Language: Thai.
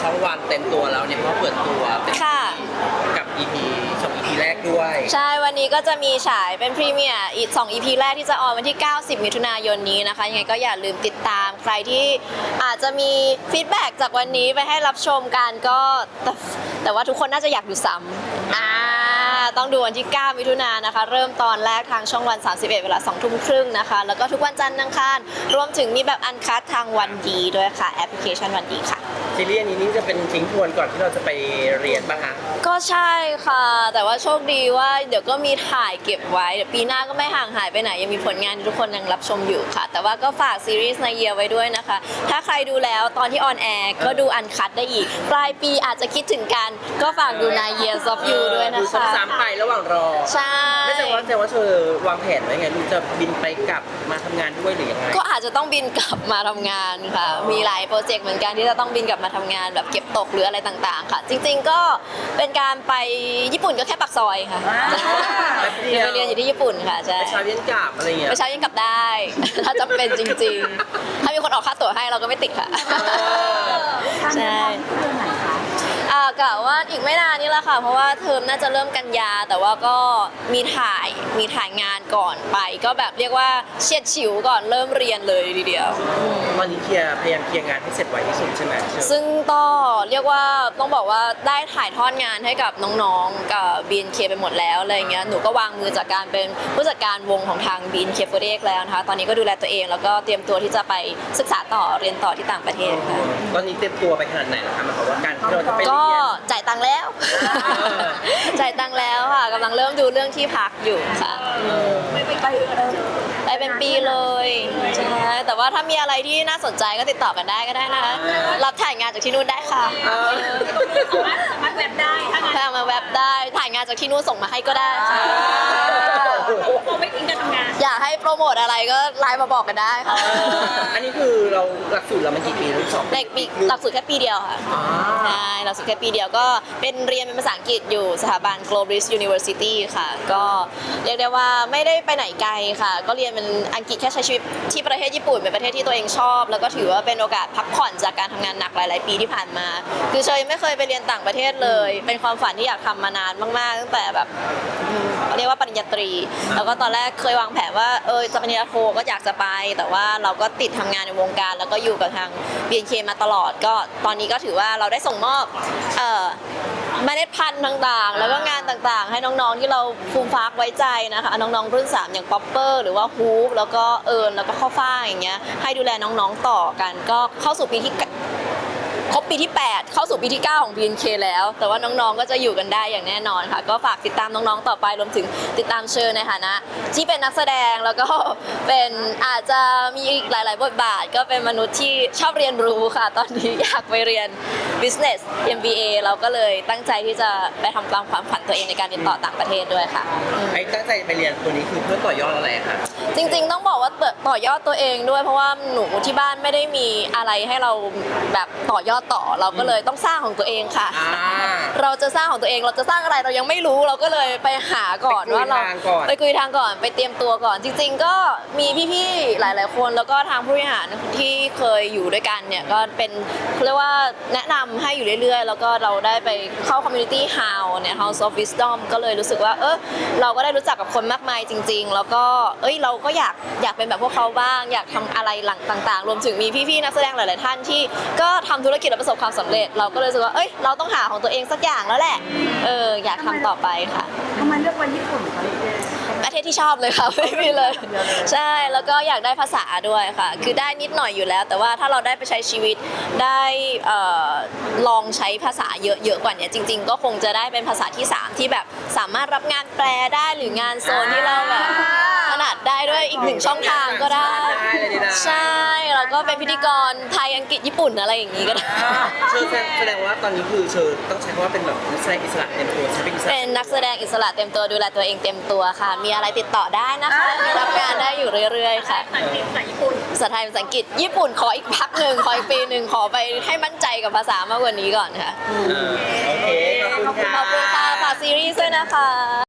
ช่องวันเต็มตัวแล้วเนี่ยเขาเปิดตัวเต็มค่ะ กับ EP สอง EP แรกด้วย ใช่ วันนี้ก็จะมีฉายเป็นพรีเมียร์อีก2 EP แรกที่จะออนวันที่ 90 มิถุนายนนี้นะคะ ยังไงก็อย่าลืมติดตามใครที่อาจจะมีฟีดแบ็กจากวันนี้ไปให้รับชมกันก็แต่แต่ว่าทุกคนน่าจะอยากดูซ้ำอ่าต้องดูวันที่ 9 มิถุนายนนะคะ เริ่มตอนแรกทางช่องวัน 31 เวลา 2 ทุ่มครึ่งนะคะ แล้วก็ทุกวันจันทร์อังคาร รวมถึงมีแบบอันคัดทางวันดีด้วยค่ะ แอปพลิเคชันวันดีค่ะ ซีรีส์อันนี้นี่จะเป็นทิ้งทวนก่อนที่เราจะไปเรียนป่ะคะก็ใช่ค่ะ แต่ว่าโชคดีว่าเดี๋ยวก็มีถ่ายเก็บไว้เดี๋ยวปีหน้าก็ไม่ห่างหายไปไหน ยังมีผลงานที่ทุกคนยังรับชมอยู่ค่ะ แต่ว่าก็ฝากซีรีส์ในเยียไว้ด้วยนะคะ ถ้าใครดูแล้วตอนที่ออนแอร์ก็ดูอันคัดได้อีก ปลายปีอาจจะคิดถึงกัน ก็ฝากดูใน Years of You ด้วยนะดูคะซ้ำๆไประหว่างรอใช่ ไม่ใช่ว่าแต่ว่าเธอวางแผนไว้ไงลูกจะบินไปกลับมาทำงานด้วยหรือยังไงก็อาจจะต้องบินกลับมาทำงานค่ะ มีหลายโปรเจกต์เหมือนกันที่จะต้องบินกลับมาทำงานแบบเก็บตกหรืออะไรต่างๆ ค่ะ จริงๆก็เป็นการไปญี่ปุ่นก็แค่ปักซอยค่ะแป๊บเดีเดี๋ยยววไปเรียนอยู่ที่ญี่ปุ่นค่ะใช่ ไปเช้าเย็นกลับอะไรเงี้ย ไปเช้ายังกลับได้ ถ้าจำเป็นจริง ๆ ถ้ามีคนออกค่าตั๋วให้เราก็ไม่ติดค่ะ ใช่อ่า กะว่าอีกไม่นานนี่แหละค่ะ เพราะว่าเทอมน่าจะเริ่มกันยา แต่ว่าก็มีถ่ายมีถ่ายงานก่อนไป ก็แบบเรียกว่าเฉียดฉิวก่อนเริ่มเรียนเลยทีเดียวตอนนี้เคลียร์พยายามเคลียร์งานให้เสร็จไวที่สุดใช่ไหมเชิญซึ่งก็เรียกว่าต้องบอกว่าได้ถ่ายทอดงานให้กับน้องๆกับ BNK ไปหมดแล้วอะไรอย่างเงี้ยหนูก็วางมือจากการเป็นผู้จัดการวงของทาง BNK 4 8แล้วนะคะตอนนี้ก็ดูแลตัวเองแล้วก็เตรียมตัวที่จะไปศึกษาต่อเรียนต่อที่ต่างประเทศค่ะ ตอนนี้เตรียมตัวไปขนาดไหนแล้วคะหมายความว่าการที่เราจะไปเรีก็ยนจ่ายตังค์แล้ว จ่ายตังค์แล้วค่ะกำลังเริ่มดูเรื่องที่พักอยู่ค่ะไปเป็นปีเลยใช่แต่ว่าถ้ามีอะไรที่น่าสนใจก็ติดต่อกันได้ก็ได้นะคะรับถ่ายงานจากที่นู่นได้ค่ะเออสามารถแวบได้ถ้างั้นถ้ามาแว็บได้ถ่ายงานจากที่นู่นส่งมาให้ก็ได้ค่ะ ให้โปรโมทอะไรก็ไลน์มาบอกกันได้ค่ะอันนี้คือเราหลักสูตรเรามันกี่ปีลูกสอง เด็กปีหลักสูตรแค่ปีเดียวค่ะอ่า ใช่หลักสูตรแค่ปีเดียวก็เป็นเรียนเป็นภาษาอังกฤษอยู่สถาบัน Global University ค่ะ ก็เรียกได้ว่าไม่ได้ไปไหนไกลค่ะ ก็เรียนเป็นอังกฤษแค่ใช้ชีวิตที่ประเทศญี่ปุ่นเป็นประเทศที่ตัวเองชอบ แล้วก็ถือว่าเป็นโอกาสพักผ่อนจากการทำงานหนักหลาย ๆ ปีที่ผ่านมา คือเชยไม่เคยไปเรียนต่างประเทศเลย เป็นความฝันที่อยากทำมานานมาก ๆ ตั้งแต่แบบ เรียกว่าปริญญาตรี แล้วก็ตอนแรกเคยวางแผนว่าเออจะปริญญาโทก็อยากจะไป แต่ว่าเราก็ติดทำงานในวงการ แล้วก็อยู่กับทาง BNK มาตลอด ก็ตอนนี้ก็ถือว่าเราได้ส่งมอบเอ่อเมล็ดพันธุ์ต่างๆ แล้วก็งานต่างๆ ให้น้องๆ ที่เราฟูมฟักไว้ใจนะคะ น้องๆ รุ่น3อย่างป๊อปเปอร์หรือว่าฮูปแล้วก็เอิญแล้วก็ข้าวฟ่างอย่างเงี้ยให้ดูแลน้องๆต่อกัน ก็เข้าสู่ปีที่ ครบปีที่ 8 เข้าสู่ปีที่ 9 ของ BNK แล้ว แต่ว่าน้องๆ ก็จะอยู่กันได้อย่างแน่นอนค่ะ ก็ฝากติดตามน้องๆ ต่อไปรวมถึงติดตามเชิญในฐานะ ที่เป็นนักแสดงแล้วก็เป็นอาจจะมีอีกหลาย ๆ บทบาท ก็เป็นมนุษย์ที่ชอบเรียนรู้ค่ะ ตอนนี้อยากไปเรียน business MBA เราก็เลยตั้งใจที่จะไปทำตามความฝันตัวเองในการเรียนต่อต่างประเทศด้วยค่ะ ไอ้ตั้งใจไปเรียนตัวนี้คือเพื่อต่อยอดอะไรคะจริงๆ ต้องบอกว่าเปิดต่อยอดตัวเองด้วยเพราะว่าหนูที่บ้านไม่ได้มีอะไรให้เราแบบต่อยอดต่อเราก็เลยต้องสร้างของตัวเองค่ะ อ่า เราจะสร้างของตัวเองเราจะสร้างอะไรเรายังไม่รู้เราก็เลยไปหาก่อนไปคุยว่าเราทางก่อน ไปคุยทางก่อนไปเตรียมตัวก่อน จริง ๆ ก็มีพี่ๆหลาย ๆ คนแล้วก็ทางผู้บริหารที่เคยอยู่ด้วยกันเนี่ยก็เป็นเขาเรียกว่าแนะนำให้อยู่เรื่อยๆ แล้วก็เราได้ไปเข้า community house เนี่ย house of wisdom ก็เลยรู้สึกว่า เออเราก็ได้รู้จักกับคนมากมายจริง ๆ แล้วก็เอ้ยเราก็อยากอยากเป็นแบบพวกเขาบ้าง อยากทำอะไรหลังต่าง ๆ รวมถึงมีพี่ๆนักแสดงหลาย ๆ ท่านที่ก็ทำธุรกิจแล้วประสบความสำเร็จ เราก็เลยรู้สึกว่าเอ้ยเราต้องหาของตัวเองสักอย่างแล้วแหละเอออยากทำต่อไปค่ะทำไมเลือกวันญี่ปุ่นคะประเทศที่ชอบเลยค่ะไม่มีเลย ใช่แล้วก็อยากได้ภาษาด้วยค่ะ คือได้นิดหน่อยอยู่แล้ว แต่ว่าถ้าเราได้ไปใช้ชีวิตได้เอ่อลองใช้ภาษาเยอะๆกว่านี้จริง ๆ ก็คงจะได้เป็นภาษาที่ 3 ที่แบบสามารถรับงานแปลได้หรืองานโซนที่เราแบบถ นัดได้ด้วยอีกหนึ่งช่องทางก็ได้ได้เลยดีนะใช่ แล้วก็เป็นพิธีกรไทยอังกฤษญี่ปุ่นอะไรอย่างนี้ก็ได้อ่าเชิญแสดงว่าตอนนี้คือเชิญต้องใช้คำว่าเป็นแบบนักแสดงอิสระเต็มตัวใช่ไหมอิสระเป็นนักแสดงอิสระเต็มตัวดูแลตัวเองเต็มตัวค่ะ มีอะไรติดต่อได้นะคะรับงานได้อยู่เรื่อย ๆ ค่ะภาษาอังกฤษภาษาญี่ปุ่นภาษาไทยภาษาอังกฤษญี่ปุ่นขออีกพักหนึ่งขออีกปีหนึ่งขอไปให้มั่นใจกับภาษามากกว่านี้ก่อนค่ะเออโอเคขอบคุณค่ะขอบคุณค่ะฝากซีรีส์ด้วยนะคะ